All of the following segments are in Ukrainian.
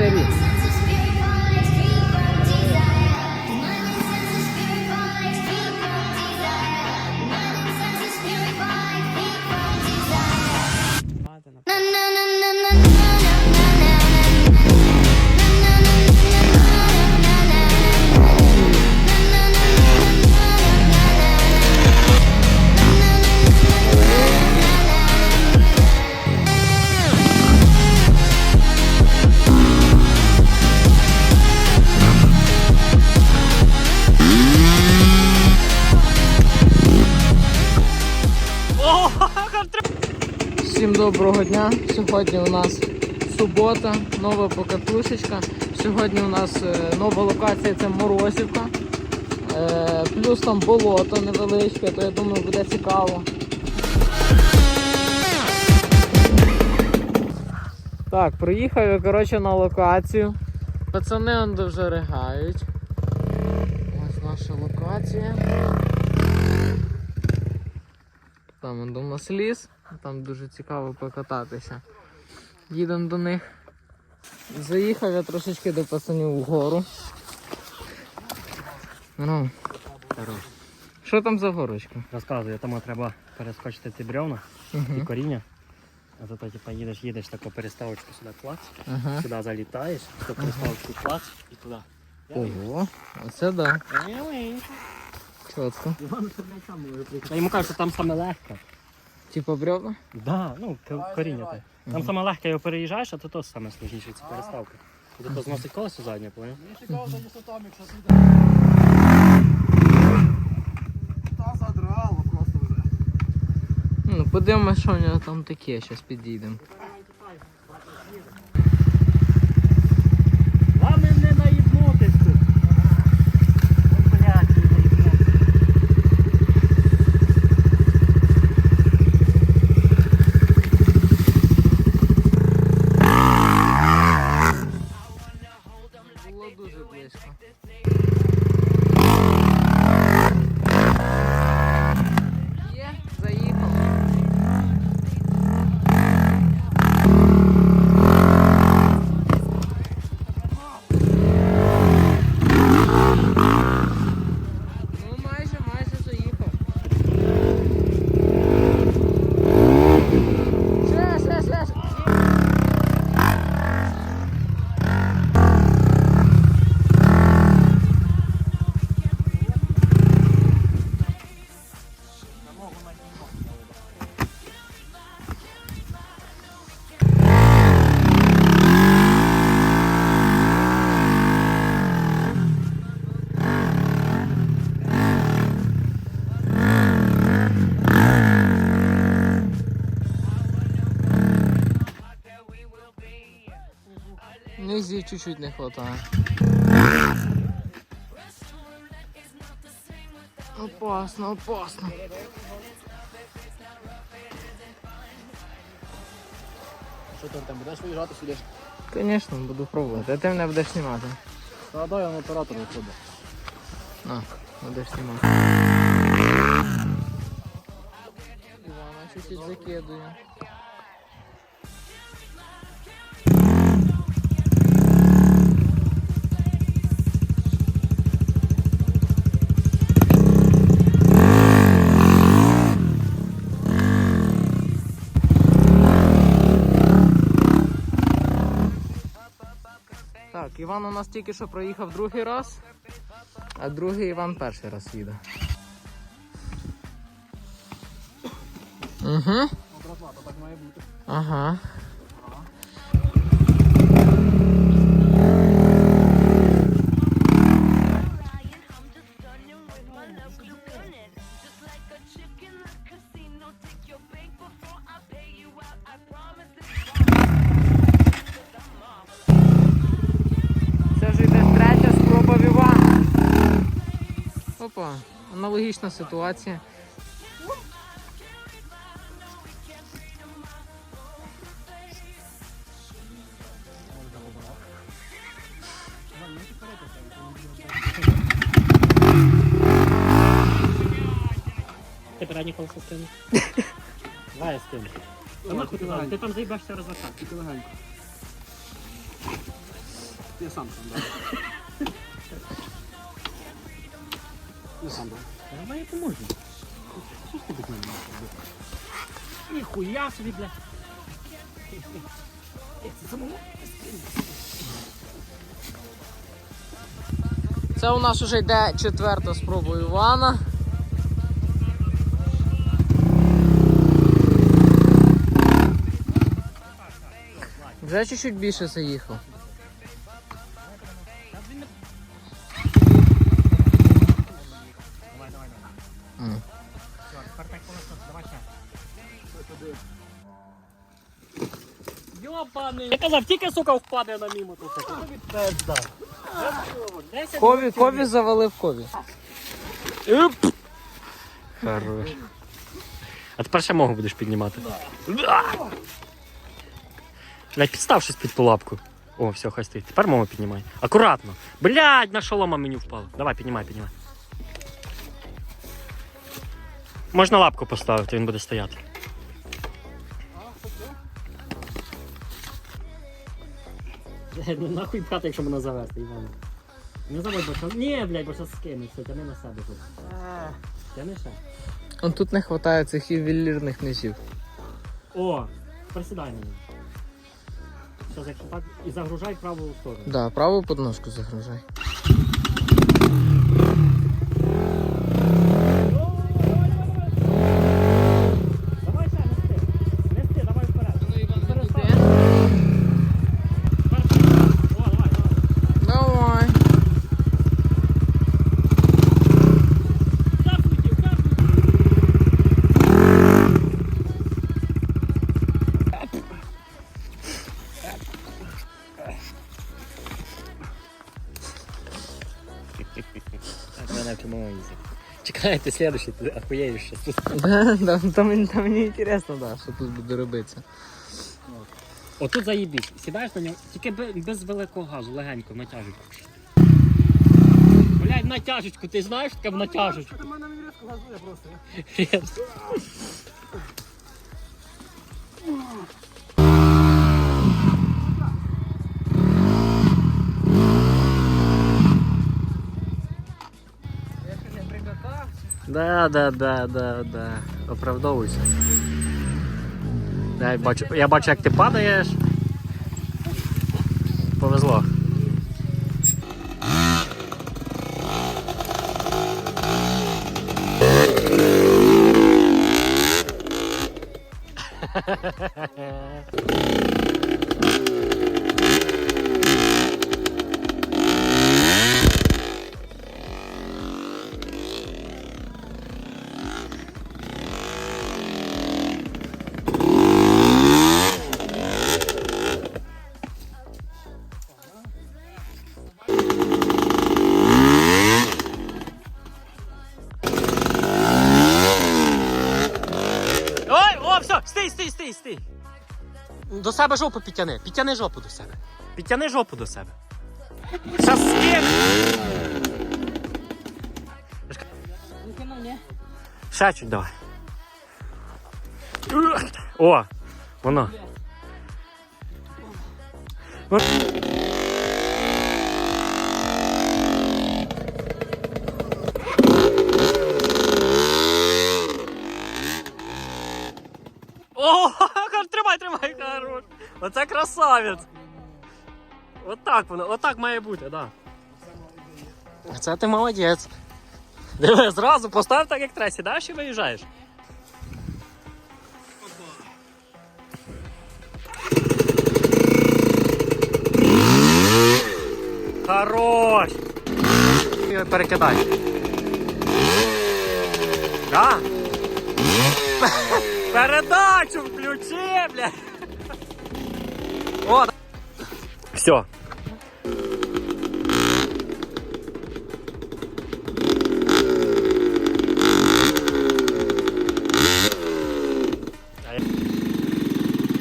experiência. Сьогодні у нас субота, нова покатушечка. Сьогодні у нас е, нова локація це Морозівка. Е, Плюс там болото невеличке, то я думаю буде цікаво. Так, приїхав я коротше на локацію. Пацани он вже ригають. Ось наша локація. Там до нас ліс, там дуже цікаво покататися. Їдемо до них. Заїхав я трошечки до пацанів вгору. Ну, що там за горочка? Розказую, тому треба перескочити ці бревна і Угу. коріння. А зато типа їдеш, їдеш таку переставочку сюди клац, Ага. сюди залітаєш, цю переставочку клац і туди. Ого, оце да. Чітко. Я йому кажу, що там саме легке. Типа бревна? Да, ну, к- коріння те. Там саме легке його переїжджаєш, а то то саме сложніше, це переставка. І то зносить колесо заднє, поняв? Та задрало просто вже. Ну, подивимось, що у нього там таке, зараз підійдемо. Низі чуть-чуть не хватає. Опасно, опасно. Що ти там будеш виїжджати сюди? Звісно, буду пробувати. А ти мене будеш знімати. Та дай я на оператор виходить. На, будеш знімати. Івана чуть-чуть закидує. Іван у нас тільки що проїхав другий раз, а другий Іван перший раз їде. Угу. Ага. Аналогічна ситуація. Ти передній колесо скинув? Давай скину. Та нахуй ти, ти там заїбешся розвертати. Тільки легенько. Я сам сам дав. Я сам дав. Давай я поможу. Що ж ти робити? Ніхуя собі, бля. Це у нас вже йде четверта спроба Івана. Вже чуть-чуть більше заїхав. Казав, тільки сука впаде на мотоцикл. Пизда. Кові, кові завалив кові. Хорош. А тепер ще могу будеш піднімати. Блять, підстав щось під ту лапку. О, все, хай стоїть. Тепер мову піднімай. Акуратно. Блять, на шолома мені впало. Давай, піднімай, піднімай. Можна лапку поставити, він буде стояти. Ну нахуй пхати, якщо мене завести, Іван. Не забудь, бо що... Ні, блядь, бо зараз скину, все, тяни на себе тут. Тяни ще. Он тут не вистачає цих ювелірних низів. О, присідай на нього. Зараз якщо так і загружай праву сторону. Да, праву подножку загружай. Чекайте, следующий, ти охуєєш щас тут. Да, да, там, мені- там мені інтересно, да, що тут буде робитися. Отут заїбісь. Сідаєш на нього, тільки бе- без великого газу, легенько, натяжечку. Блядь, натяжечку, ти знаєш таке в натяжечку? Ти мене різко газує просто. Да, да, да, да, да. Оправдовуйся. Я бачу, я бачу, як ти падаєш. Повезло. все, стій, стій, стій, стій. До себе жопу підтяни. Підтяни жопу до себе. Підтяни жопу до себе. Щас скину. Ще чуть давай. О, воно. О, тримай, тримай, хорош. Оце красавець. Отак воно, отак має бути, так. Да. Це ти молодець. Диви, зразу постав так, як треба, сідаєш і виїжджаєш. Хорош! Його Перекидай. Да? Передачу включи, бля. О, все.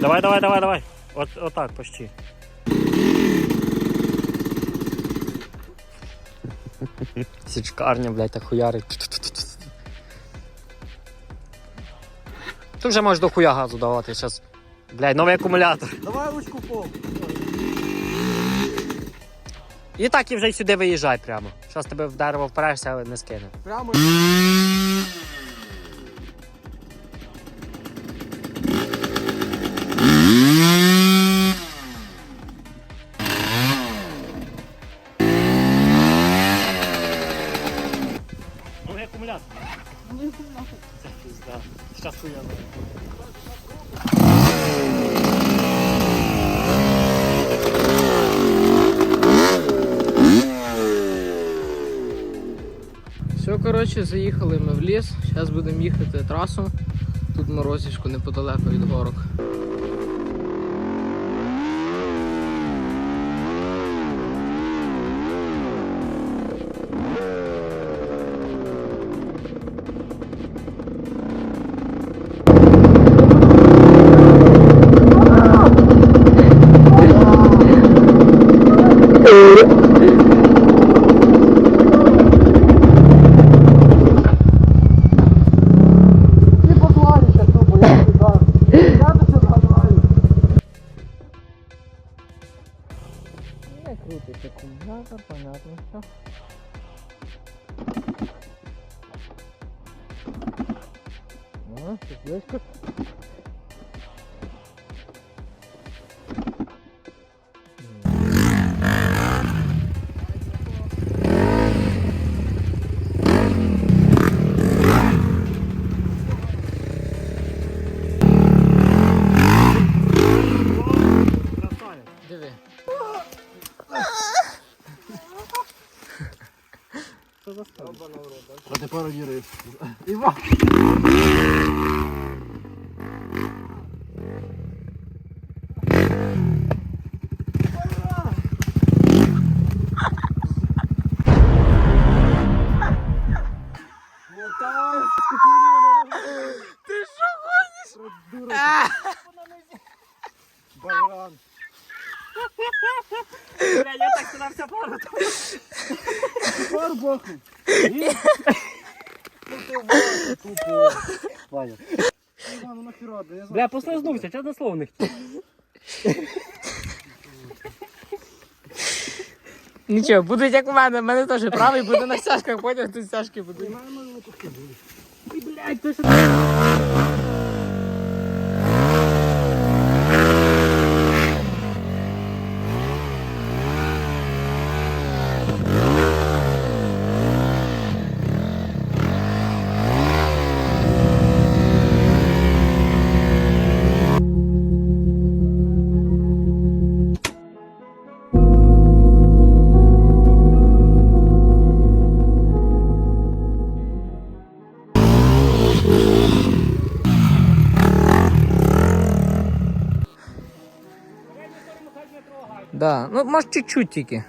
Давай, давай, давай, давай. Вот, вот так почти. Січкарня, блядь, так хуярить. Ти вже можеш до хуя газу давати. Зараз. Блядь, новий акумулятор. Давай ручку пол. І так і вже сюди виїжджай прямо. Щас тебе в дерево впрешся, але не скине. Прямо. Коротше, заїхали ми в ліс. Зараз будемо їхати трасу. Тут морозішко неподалеко від горок. А тепер одірив. Іван. Ти що гониш? Байран. Бля, я так старався пару. Пар бахнув. Ні? Ну ти бачиш, тупо. Ваня. Іван, ну нахера, да я послизнувся, чесне слово не хотів. Нічого, будуть як у мене, в мене теж правий буде на стяжках, потім тут стяжки будуть. Блядь, то що Ну може чуть-чуть тільки.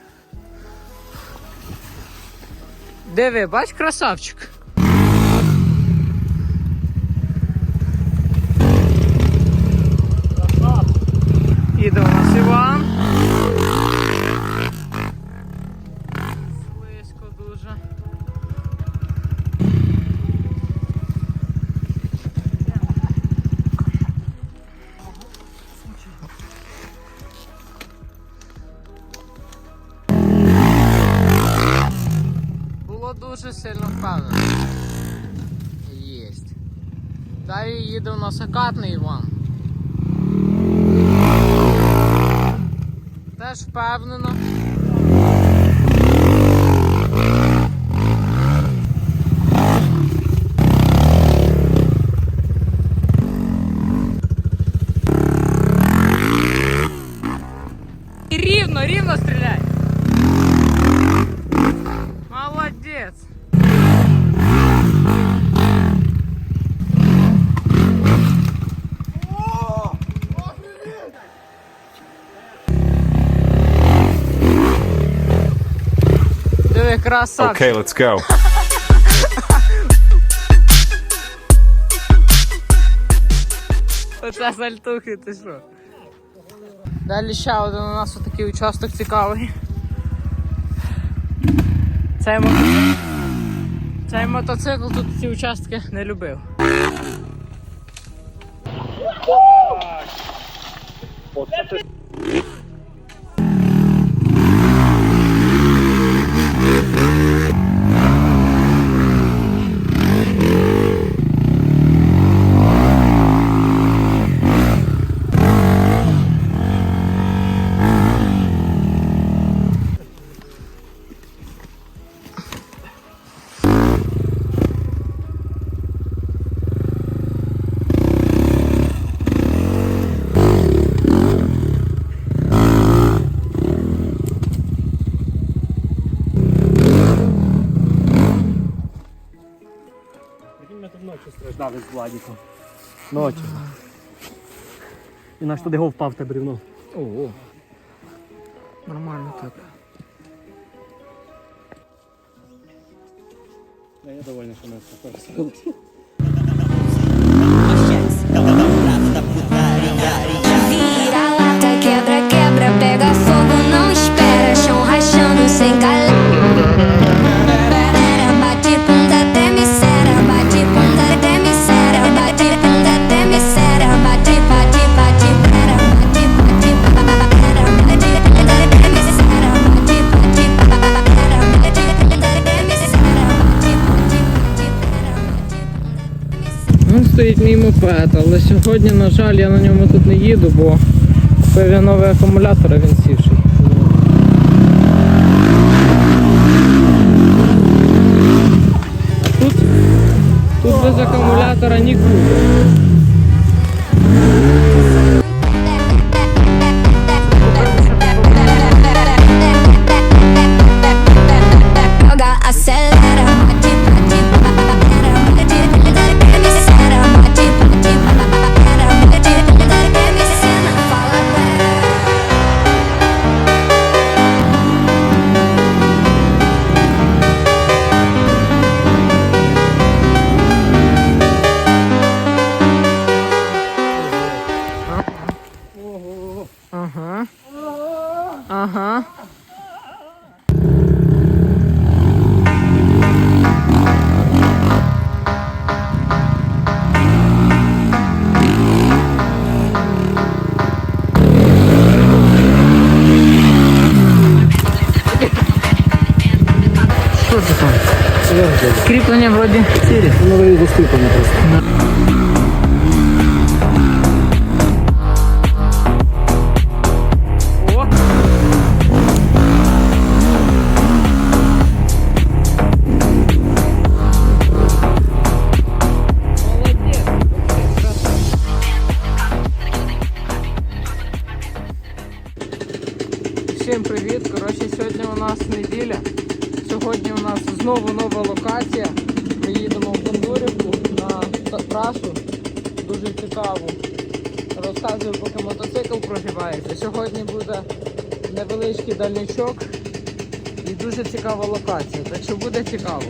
Диви, бач, красавчик. Іде у нас Іван. Їде у нас акатний Іван. Теж впевнено. І рівно, рівно стріляй. Молодец. Красавчик. Okay, let's go. Оце сальтухи, ти що? Далі ще один у нас отакий участок цікавий. Цей, мо... Цей мотоцикл тут ці участки не любив. постраждали з Владіком. Ночі. І наш туди його впав те бревно. Ого. Нормально так. Я довольний, що нас також. Але сьогодні, на жаль, я на ньому тут не їду, бо купив я новий акумулятор, він сівший. Тут, тут без акумулятора нікуди. Невеличкий і дуже цікава локація. Так що буде цікаво.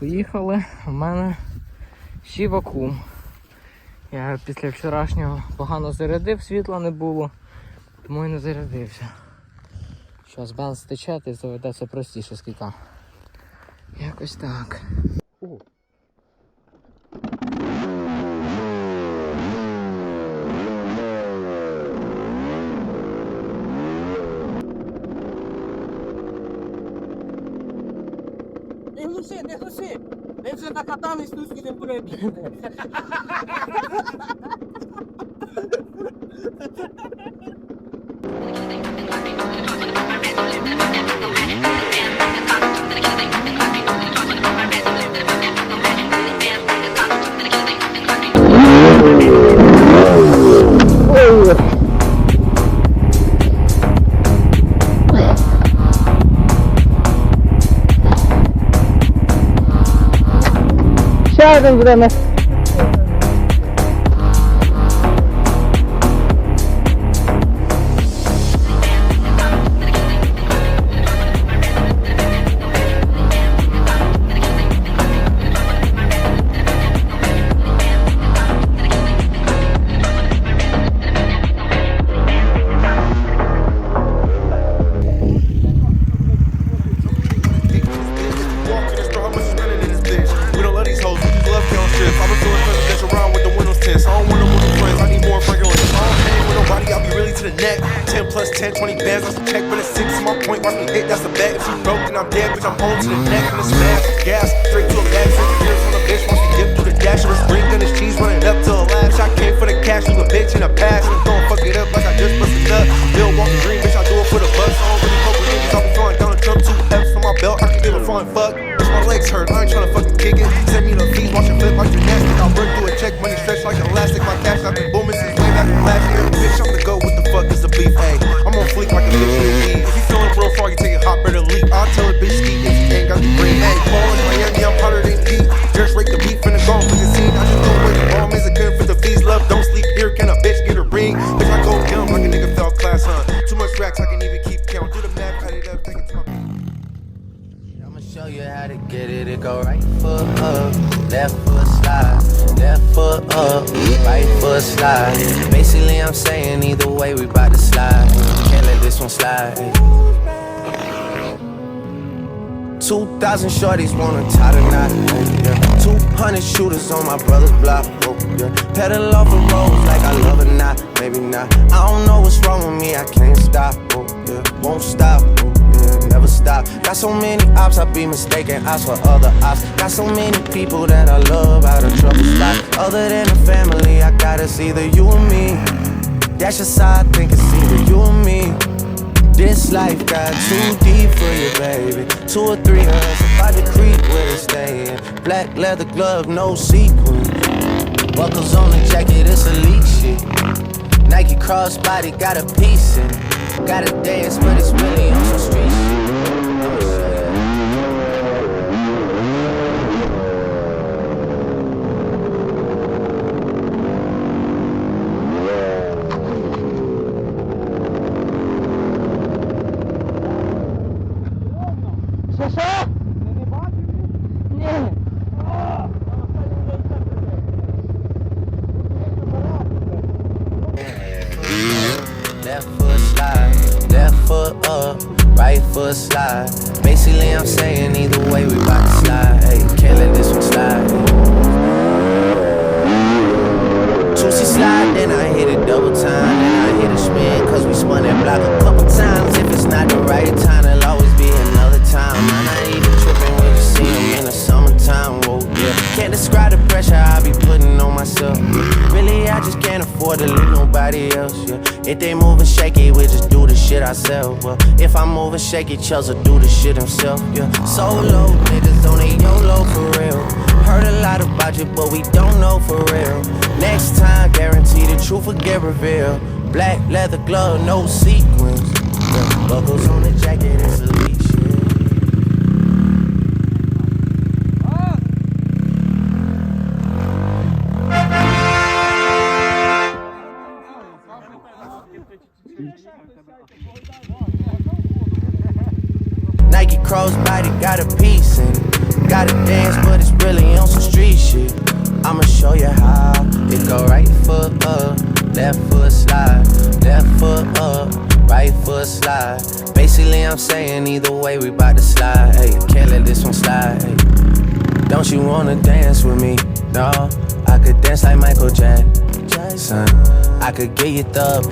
Поїхали. У мене ще вакуум. Я після вчорашнього погано зарядив, світла не було, тому і не зарядився. Зараз бенз стече, і заведеться простіше з скільки. Якось так. О. глуши, не глуши. Ми вже накатались тут скільки буребі. Бігти. ще один буде на then I'm dead, bitch, I'm to the neck. And gas, straight to 2,000 shorties wanna tie the knot. Yeah. 200 shooters on my brother's block. Oh, yeah. Pedal off the roads like I love it not, maybe not. I don't know what's wrong with me, I can't stop. Oh, yeah. Won't stop. Oh, yeah. Never stop. Got so many ops, I be mistaken ops for other ops. Got so many people that I love out of trouble spot. Other than the family, I got it's either you or me. That's just how I think it's either you or me. This life got too deep for you, baby. Two or three us by the creek where they stayin'. Black leather glove, no sequin. Buckles on the jacket, it's elite shit. Nike crossbody got a piece in. Gotta dance, but it's really on some street right foot slide. Basically, I'm saying either way, we bout to slide. Hey, can't let this one slide. Juicy slide, then I hit it double time. Then I hit a spin, cause we spun that block a couple times. If it's not the right time, it'll always be another time. I'm not even tripping when you see in the summertime. Whoa, yeah. Can't describe the pressure I be putting on myself. I just can't afford to leave nobody else. Yeah. If they moving shaky, we just do the shit ourselves. Well, if I'm moving shaky, Chelsea do the shit himself. Yeah. Solo niggas on a YOLO for real. Heard a lot about you, but we don't know for real. Next time, guarantee the truth will get revealed. Black leather glove, no sequins. Yeah. Buckles on the jacket, got a piece it. Gotta dance, but it's really on some street shit. I'ma show you how. It go right foot up, left foot slide, left foot up, right foot slide. Basically, I'm saying either way, we bout to slide. Hey, can't let this one slide. Don't you wanna dance with me? No, I could dance like Michael Jackson. I could get you the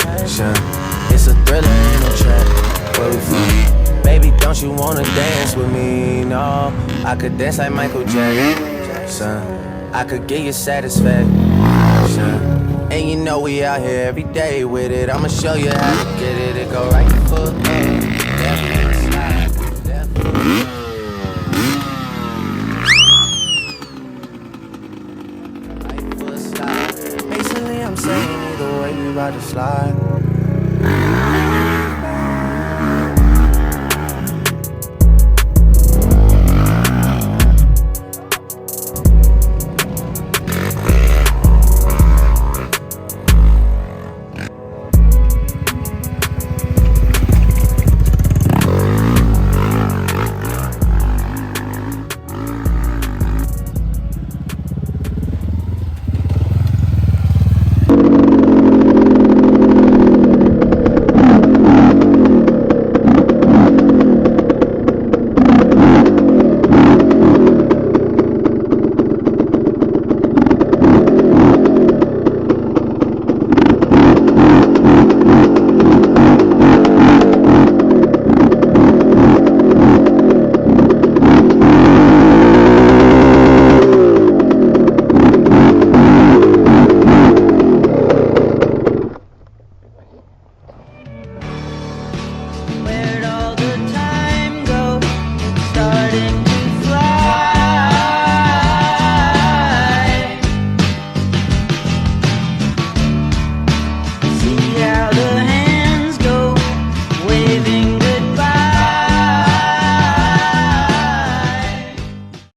passion. It's a thriller in a trap. Where we from? Baby, don't you wanna dance with me? No, I could dance like Michael Jackson. I could get you satisfaction. And you know we out here every day with it. I'ma show you how to get it. It go right foot left foot. Basically, I'm saying either way we about to slide.